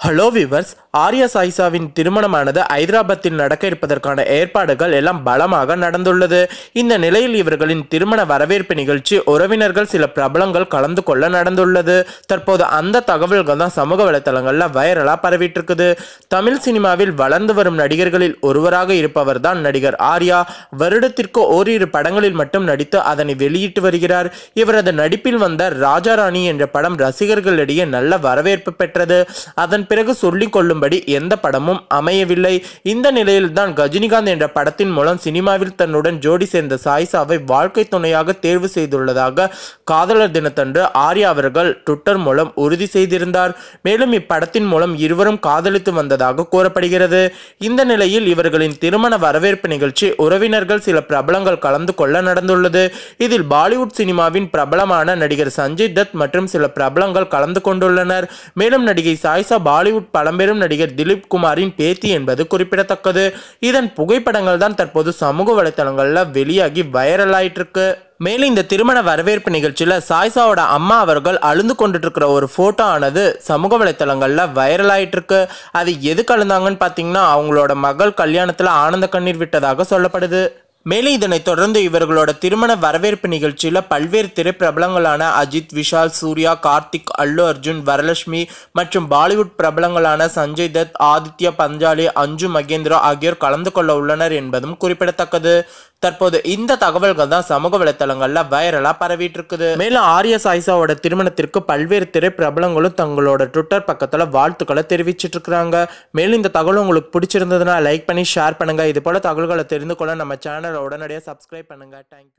Hello viewers Arya சாயிசாவின் திருமணமானது ஐதராபாத்தில் நடக்க இருப்பதற்கான ஏற்பாடுகள் எல்லாம் பலமாக நடந்துள்ளது. இந்த நிலையில் இவர்களின் திருமண வரவேற்பு நிகழ்ச்சி உறவினர்கள் சில பிரபலங்கள் கலந்து கொள்ள நடந்துள்ளது. தற்போது அந்த தகவல்கள் தான் சமூக வலைத்தளங்களில் வைரலாக பரவிட்டு இருக்குது தமிழ் சினிமாவில் வளர்ந்து வரும் நடிகர்களில் ஒருவராக இருப்பவர் தான் நடிகர் ஆர்யா. வருடத்திற்கு ஓரிரு படங்களில் மட்டும் நடித்து அதனை வெளியிட்டு வருகிறார். இவரது நடிப்பில் வந்த ராஜாராணி என்ற படம் ரசிகர்களிடையே நல்ல வரவேற்பு பெற்றது. அதன் பிறகு சொல்லிக் கொள்ளும்படி எந்த படமும் அமையவில்லை. இந்த நிலையில்தான் கஜினிகாந்த் என்ற படத்தின் மூலம் சினிமாவில் தன்னுடன் ஜோடி சேர்ந்த சாய்சாவை வாழ்க்கை துணையாக தேர்வு செய்துள்ளதாக காதலர் தினத்தன்று ஆர்யா அவர்கள் ட்விட்டர் மூலம் உறுதி செய்திருந்தார். மேலும் இப்படத்தின் மூலம் இருவரும் காதலித்து வந்ததாக கூறப்படுகிறது. இந்த நிலையில் இவர்களின் திருமண வரவேற்பு நிகழ்ச்சி உறவினர்கள் சில பிரபலங்கள் கலந்து கொள்ள நடந்துள்ளது. இதில் பாலிவுட் சினிமாவின் பிரபலமான நடிகர் சஞ்சய் தத் மற்றும் சில பிரபலங்கள் கலந்து கொண்டுள்ளனர். மேலும் நடிகை சாய்சா பாலிவுட் பழம்பெரும் நடிகர் திலீப் குமாரின் பேத்தி என்பது குறிப்பிடத்தக்கது. இதன் புகைப்படங்கள் தான் தற்போது சமூக வலைத்தளங்களில் வெளியாகி வைரல் ஆயிட்டிருக்கு மேலும் இந்த திருமண வரவேற்பு நிகழ்ச்சியில் சாய்சாவோட அம்மா அவர்கள் அழுந்து கொண்டுட்டு இருக்கிற ஒரு ஃபோட்டோ ஆனது சமூக வலைத்தளங்களில் வைரல் ஆயிட்டு இருக்கு அது எதுக்கு அழுந்தாங்கன்னு பார்த்தீங்கன்னா அவங்களோட மகள் கல்யாணத்தில் ஆனந்த கண்ணீர் விட்டதாக சொல்லப்படுது. மேலும் இதனைத் தொடர்ந்து இவர்களோட திருமண வரவேற்பு நிகழ்ச்சியில் பல்வேறு திரைப்பிரபலங்களான அஜித் விஷால் சூர்யா கார்த்திக் அல்லு அர்ஜுன் வரலட்சுமி மற்றும் பாலிவுட் பிரபலங்களான சஞ்சய் தத் ஆதித்யா பஞ்சாலி அஞ்சு மகேந்திரா ஆகியோர் கலந்து கொள்ள உள்ளனர் என்பதும் குறிப்பிடத்தக்கது. தற்போது இந்த தகவல்கள் தான் சமூக வலைத்தளங்கள்ல வைரலா பரவிட்டு இருக்குது மேலும் ஆர்யஸ் சாய்சாவோட திருமணத்திற்கு பல்வேறு திரை பிரபலங்களும் தங்களோட ட்விட்டர் பக்கத்துல வாழ்த்துக்களை தெரிவிச்சிட்டு இருக்கிறாங்க மேலும் இந்த தகவல் உங்களுக்கு பிடிச்சிருந்ததுன்னா லைக் பண்ணி ஷேர் பண்ணுங்க. இது போல தகவல்களை தெரிந்து கொள்ள நம்ம சேனலை உடனடியாக சப்ஸ்கிரைப் பண்ணுங்க. தேங்க்யூ